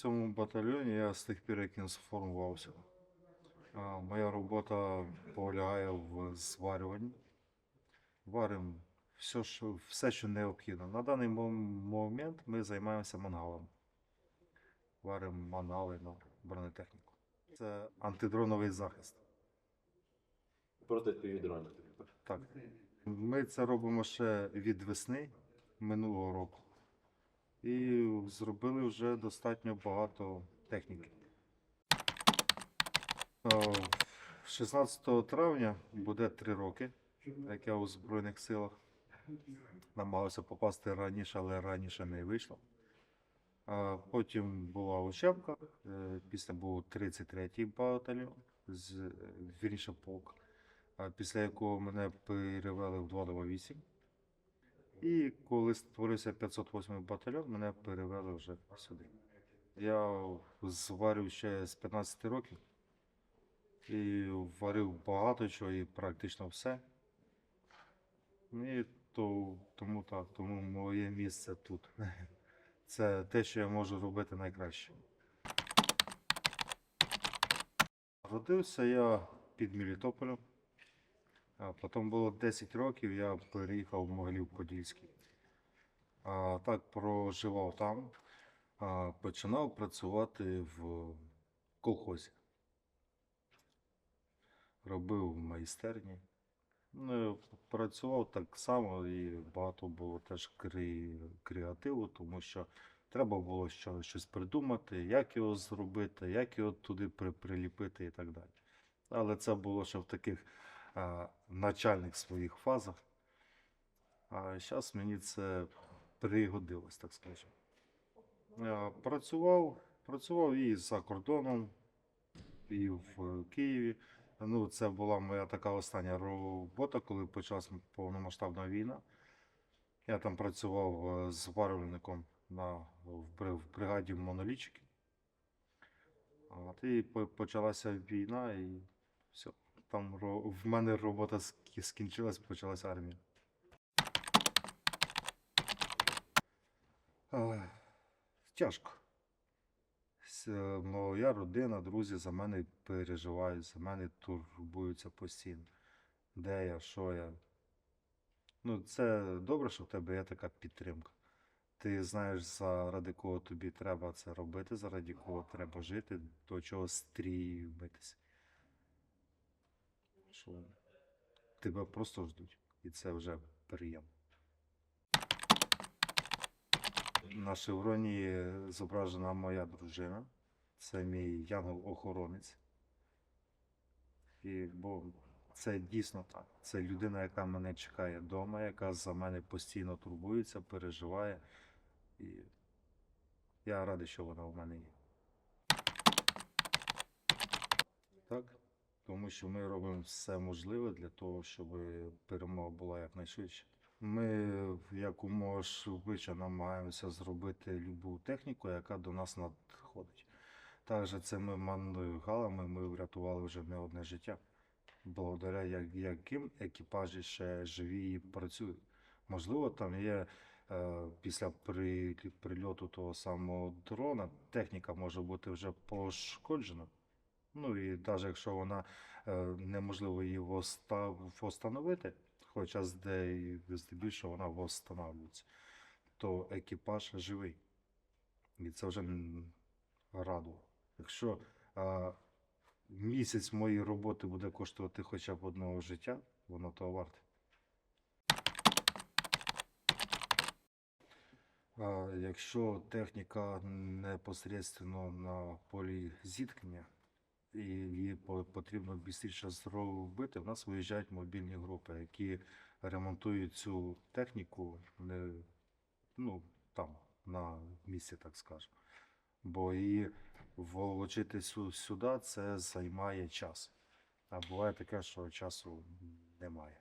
цьому батальйоні я з тих пір, як він сформувався. Моя робота полягає в зварюванні. Варимо все, що, все, що необхідно. На даний момент ми займаємося мангалом. Варимо мангали на бронетехніку. Це антидроновий захист. Проти півдронів. Так. Ми це робимо ще від весни минулого року. І зробили вже достатньо багато техніки. 16 травня буде 3 роки, як я у Збройних силах. Намагався попасти раніше, але раніше не вийшло. Потім була учебка, е, після був 33-й батальйон, е, вірніше полк після якого мене перевели в 228. І коли створився 508 батальйон, мене перевели вже сюди. Я зварив ще з 15 років і варив багато чого і практично все. І то, тому так, тому моє місце тут. Це те, що я можу робити найкраще. Родився я під Мелітополем. Потім було 10 років, я переїхав в Могилів-Подільський. Так проживав там, а, починав працювати в колхозі. Робив в майстерні. Ну, працював так само і багато було теж крі- креативу, тому що треба було що, щось придумати, як його зробити, як його туди при, приліпити і так далі. Але це було ще в таких а, начальних своїх фазах. А зараз мені це пригодилось, так скажемо. Працював, працював і за кордоном, і в Києві. Ну, це була моя така остання робота, коли почалась повномасштабна війна. Я там працював е, зварювальником на, в, бри- в бригаді монолітчиків. От, і почалася війна, і все. Там в мене робота скі- скінчилась, почалася армія. Тяжко. Моя родина, друзі за мене переживають, за мене турбуються постійно. Де я, що я. Ну, це добре, що в тебе є така підтримка. Ти знаєш, заради кого тобі треба це робити, заради кого треба жити, до чого стрімитися. Що тебе просто ждуть. І це вже приємно. На шевроні зображена моя дружина. Це мій янгол-охоронець. І, бо це дійсно так. Це людина, яка мене чекає вдома, яка за мене постійно турбується, переживає. І я радий, що вона в мене є. Так? Тому що ми робимо все можливе для того, щоб перемога була якнайшвидше. Ми якомога швидше намагаємося зробити любу техніку, яка до нас надходить. Також цими мангалами ми врятували вже не одне життя, благодаря яким екіпажі ще живі і працюють. Можливо, там є е, після при, прильоту того самого дрона техніка може бути вже пошкоджена. Ну і навіть якщо вона е, неможливо її восстановити, хоча зде- здебільшого вона восстанавлюється, то екіпаж живий. І це вже м, радує. Якщо а, місяць моєї роботи буде коштувати хоча б одного життя, воно того варте. Якщо техніка непосередньо на полі зіткнення, і її потрібно швидше зробити, в нас виїжджають мобільні групи, які ремонтують цю техніку не, ну, там, на місці, так скажемо. Бо її волочити сюди це займає час. А буває таке, що часу немає.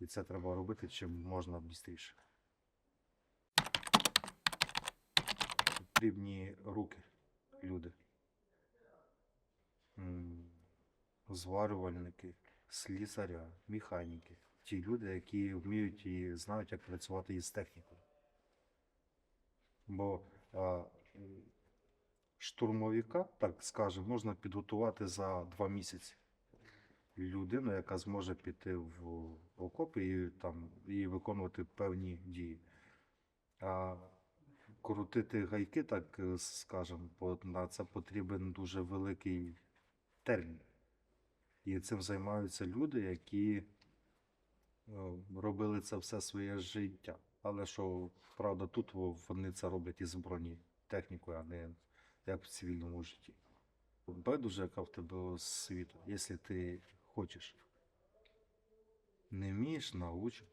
І це треба робити чим можна швидше. Потрібні руки, люди. Зварювальники, слісаря, механіки. Ті люди, які вміють і знають, як працювати із технікою. Бо а, штурмовика, так скажемо, можна підготувати за два місяці. Людину, яка зможе піти в окопи і, там, і виконувати певні дії. А крутити гайки, так е, скажемо, на це потрібен дуже великий термін. І цим займаються люди, які е, робили це все своє життя. Але що, правда, тут вони це роблять із броні технікою, а не як в цивільному житті. Байдуже, яка в тебе освіта, якщо ти хочеш. Не вмієш, науч.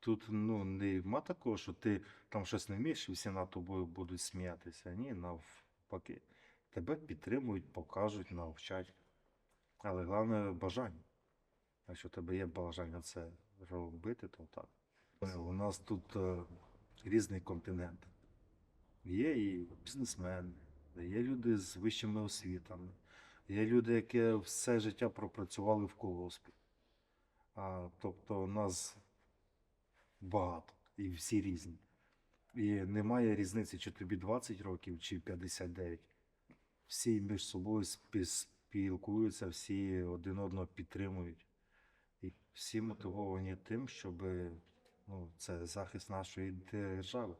Тут ну, нема такого, що ти там щось не вмієш, і всі над тобою будуть сміятися. Ні, навпаки. Тебе підтримують, покажуть, навчать. Але головне бажання. Якщо в тебе є бажання це робити, то так. Е, У нас тут е, різний континент. Є і бізнесмени, є люди з вищими освітами, є люди, які все життя пропрацювали в колгоспі. А, тобто нас багато і всі різні. І немає різниці, чи тобі 20 років, чи 59. Всі між собою спі- спілкуються, всі один одного підтримують. І всі мотивовані тим, щоб ну, це захист нашої держави.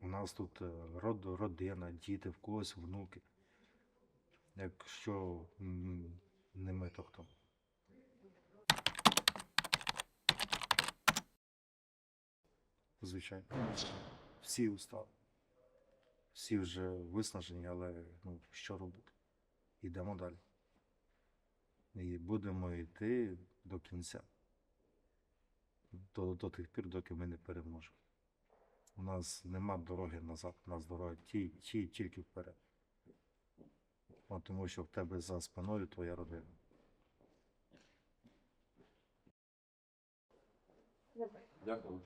У нас тут е, род, родина, діти, в когось внуки. Якщо не ми, то хто? Звичайно. Всі устали. Всі вже виснажені, але ну, що робити? Йдемо далі. І будемо йти до кінця. До, до тих пір, доки ми не переможемо. У нас нема дороги назад, у нас дорога ті, ті, тільки вперед. От тому що в тебе за спиною твоя родина. Дякую.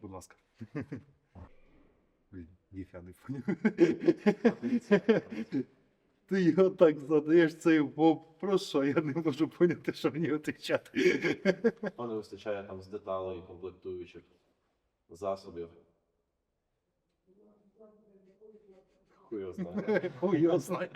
Будь ласка. Блін, ніфіга не. Ти його так задаєш цей боб. про що я не можу поняти, що мені отвечати. Вам не вистачає там з деталей комплектуючих засобів. Хуй його знає. Хуй його знає.